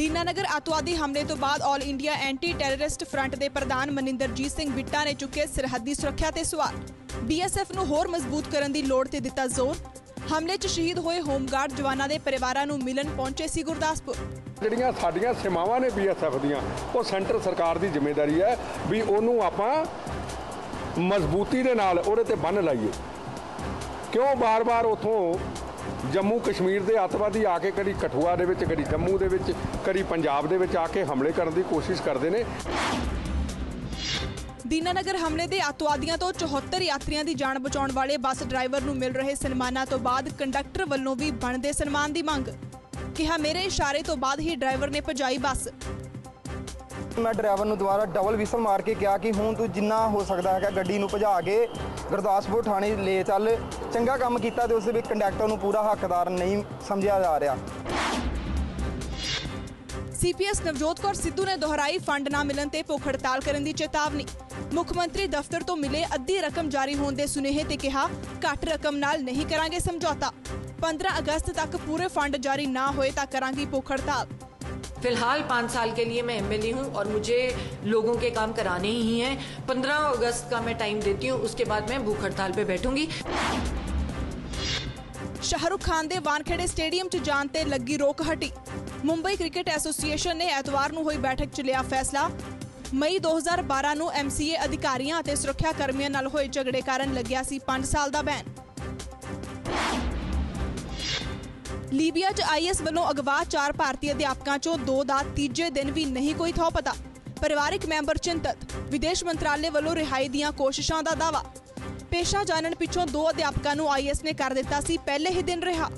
ਦੀਨਾਨਗਰ ਅੱਤਵਾਦੀ ਹਮਲੇ ਤੋਂ ਬਾਅਦ all India anti terrorist front ਦੇ ਪ੍ਰਧਾਨ ਮਨਿੰਦਰਜੀਤ ਸਿੰਘ ਬਿੱਟਾ ਨੇ ਚੁੱਕੇ ਸਰਹੱਦੀ ਸੁਰੱਖਿਆ ਤੇ ਸਵਾਲ। ਬੀਐਸਐਫ ਨੂੰ ਹੋਰ ਮਜ਼ਬੂਤ ਕਰਨ ਦੀ ਲੋੜ ਤੇ ਦਿੱਤਾ ਜ਼ੋਰ। ਹਮਲੇ 'ਚ ਸ਼ਹੀਦ ਹੋਏ ਹੋਮਗਾਰਡ ਜਵਾਨਾਂ ਦੇ ਪਰਿਵਾਰਾਂ ਨੂੰ ਮਿਲਣ ਪਹੁੰਚੇ ਸੀ ਗੁਰਦਾਸਪੁਰ। ਜਿਹੜੀਆਂ ਸਾਡੀਆਂ ਸੇਵਾਵਾਂ ਨੇ ਬੀਐਸਐਫ ਦੀਆਂ, ਉਹ ਸੈਂਟਰ ਸਰਕਾਰ ਦੀ ਜ਼ਿੰਮੇਵਾਰੀ ਹੈ ਵੀ ਉਹਨੂੰ ਆਪਾਂ ਮਜ਼ਬੂਤੀ ਦੇ ਨਾਲ ਉਹਦੇ ਤੇ ਬੰਨ ਲਾਈਏ। ਕਿਉਂ ਬਾਰ-ਬਾਰ ਉਥੋਂ ਜੰਮੂ ਕਸ਼ਮੀਰ ਦੇ ਅੱਤਵਾਦੀ ਆ ਕੇ ਕਦੀ ਕਠੂਆ ਦੇ ਵਿੱਚ ਕਦੀ ਜੰਮੂ ਦੇ ਵਿੱਚ ਕਦੀ ਪੰਜਾਬ ਦੇ ਵਿੱਚ ਆ ਕੇ ਹਮਲੇ ਕਰਨ ਦੀ ਕੋਸ਼ਿਸ਼ ਕਰਦੇ ਨੇ? ਦੀਨਾਨਗਰ ਹਮਲੇ ਦੇ ਅੱਤਵਾਦੀਆਂ ਤੋਂ 74 ਯਾਤਰੀਆਂ ਦੀ ਜਾਨ ਬਚਾਉਣ ਵਾਲੇ ਬੱਸ ਡਰਾਈਵਰ ਨੂੰ ਮਿਲ ਰਹੇ ਸਨਮਾਨਾਂ ਤੋਂ ਬਾਅਦ ਕੰਡਕਟਰ ਵੱਲੋਂ ਵੀ ਬਣਦੇ ਸਨਮਾਨ ਦੀ ਮੰਗ। ਕਿਹਾ ਮੇਰੇ ਇਸ਼ਾਰੇ ਤੋਂ ਬਾਅਦ ਹੀ ਡਰਾਈਵਰ ਨੇ ਭਜਾਈ ਬੱਸ। ਮੈਂ ਡਰਾਈਵਰ ਨੂੰ ਦੁਬਾਰਾ ਡਬਲ ਵਿਸਲ ਮਾਰ ਕੇ ਕਿਹਾ ਕਿ ਹੁਣ ਤੂੰ ਜਿੰਨਾ ਹੋ ਸਕਦਾ ਹੈਗਾ ਗੱਡੀ ਨੂੰ ਭਜਾ ਕੇ ਗੁਰਦਾਸਪੁਰ ਥਾਣੇ ਲੈ ਚੱਲ। ਚੰਗਾ ਕੰਮ ਕੀਤਾ ਤੇ ਉਸ ਵਿੱਚ ਕੰਡਕਟਰ ਨੂੰ ਪੂਰਾ ਹੱਕਦਾਰ ਨਹੀਂ ਸਮਝਿਆ ਜਾ ਰਿਹਾ। ਸੀਪੀਐਸ ਨਵਜੋਤ ਕੌਰ ਸਿੱਧੂ ਨੇ ਦੁਹਰਾਈ ਫੰਡ ਨਾ ਮਿਲਣ ਤੇ ਭੁੱਖ ਹੜਤਾਲ ਕਰਨ ਦੀ ਚੇਤਾਵਨੀ। ਮੁੱਖ ਮੰਤਰੀ ਦਫ਼ਤਰ ਤੋਂ ਮਿਲੇ ਅੱਧੀ ਰਕਮ ਜਾਰੀ ਹੋਣ ਦੇ ਸੁਨੇਹੇ ਤੇ ਕਿਹਾ, ਘੱਟ ਰਕਮ ਨਾਲ ਨਹੀਂ ਕਰਾਂਗੇ ਸਮਝੌਤਾ। 15 ਅਗਸਤ ਤੱਕ ਪੂਰੇ ਫੰਡ ਜਾਰੀ ਨਾ ਹੋਏ ਤਾਂ ਕਰਾਂਗੀ ਭੁੱਖ ਹੜਤਾਲ। फिलहाल पाँच साल के लिए मैं एमएलए हूँ और मुझे लोगों के काम कराने ही हैं पंद्रह अगस्त का मैं टाइम देती हूँ उसके बाद मैं भूख हड़ताल पे बैठूंगी ਸ਼ਾਹਰੁਖ ਖਾਨ ਦੇ ਵਾਨਖੇੜੇ ਸਟੇਡੀਅਮ 'ਚ ਜਾਣ ਤੇ ਲੱਗੀ ਰੋਕ ਹਟੀ ਮੁੰਬਈ ਕ੍ਰਿਕਟ ਐਸੋਸੀਏਸ਼ਨ ਨੇ ਐਤਵਾਰ ਨੂੰ ਹੋਈ ਬੈਠਕ 'ਚ ਲਿਆ ਫੈਸਲਾ ਮਈ 2012 ਨੂੰ ਐਮਸੀਏ ਅਧਿਕਾਰੀਆਂ ਅਤੇ ਸੁਰੱਖਿਆ ਕਰਮੀਆਂ ਨਾਲ ਹੋਏ ਝਗੜੇ ਕਾਰਨ ਲੱਗਿਆ ਸੀ 5 ਸਾਲ ਦਾ ਬੈਨ ਲੀਬੀਆ 'ਚ ਆਈਐਸ ਵੱਲੋਂ ਅਗਵਾ ਚਾਰ ਭਾਰਤੀ ਅਧਿਆਪਕਾਂ 'ਚੋਂ ਦੋ ਦਾ ਤੀਜੇ ਦਿਨ ਵੀ ਨਹੀਂ ਕੋਈ ਥੋ ਪਤਾ। ਪਰਿਵਾਰਕ ਮੈਂਬਰ ਚਿੰਤਤ, ਵਿਦੇਸ਼ ਮੰਤਰਾਲੇ ਵੱਲੋਂ ਰਿਹਾਈ ਦੀਆਂ ਕੋਸ਼ਿਸ਼ਾਂ ਦਾ ਦਾਵਾ ਪੇਸ਼ਾ ਜਾਣਨ ਪਿੱਛੋਂ ਦੋ ਅਧਿਆਪਕਾਂ ਨੂੰ ਆਈਐਸ ਨੇ ਕਰ ਦਿੱਤਾ ਸੀ, ਪਹਿਲੇ ਹੀ ਦਿਨ ਰਿਹਾ।